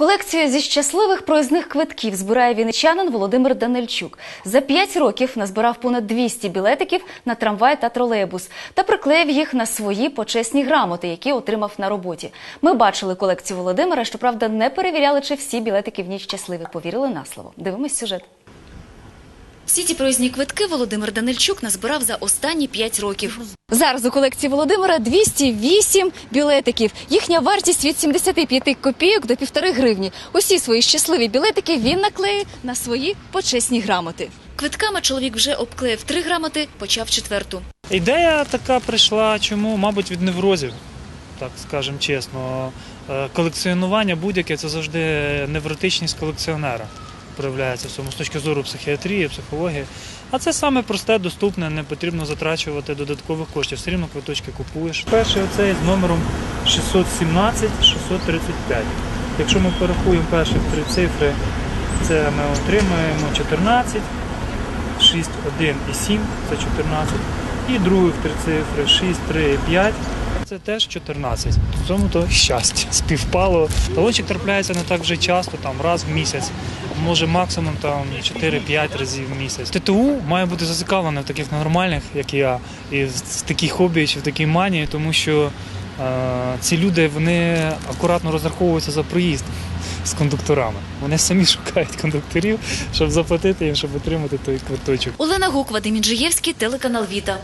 Колекцію зі щасливих проїзних квитків збирає вінничанин Володимир Данильчук. За п'ять років назбирав понад 200 білетиків на трамвай та тролейбус та приклеїв їх на свої почесні грамоти, які отримав на роботі. Ми бачили колекцію Володимира. Щоправда, не перевіряли, чи всі білетики в ній щасливі. Повірили на слово. Дивимось сюжет. Всі ці проїзні квитки Володимир Данильчук назбирав за останні 5 років. Зараз у колекції Володимира 208 білетиків. Їхня вартість від 75 копійок до півтори гривні. Усі свої щасливі білетики він наклеїв на свої почесні грамоти. Квитками чоловік вже обклеїв три грамоти, почав четверту. Ідея така прийшла, чому, мабуть, від неврозів, так скажемо чесно. Е, Колекціонування будь-яке це завжди невротичність колекціонера проявляється в цьому з точки зору психіатрії, психології. А це саме просте, доступне, не потрібно затрачувати додаткових коштів. Все рівно квиточки купуєш. Перший оцей з номером 617-635. Якщо ми порахуємо перші три цифри, це ми отримаємо 14. 6, 1 і 7 це 14. І других три цифри 6, 3 і 5. Це теж 14. В цьому то щастя співпало. Талончик трапляється не так вже часто, там раз в місяць, може максимум там 4-5 разів в місяць. ТТУ має бути зацікавлене в таких нормальних, як я, і в такій хобі чи в такій манії, тому що е, ці люди вони акуратно розраховуються за проїзд з кондукторами. Вони самі шукають кондукторів, щоб заплатити їм, щоб отримати той квиточок. Олена Гук, Вадим Інжиєвський, телеканал Віта.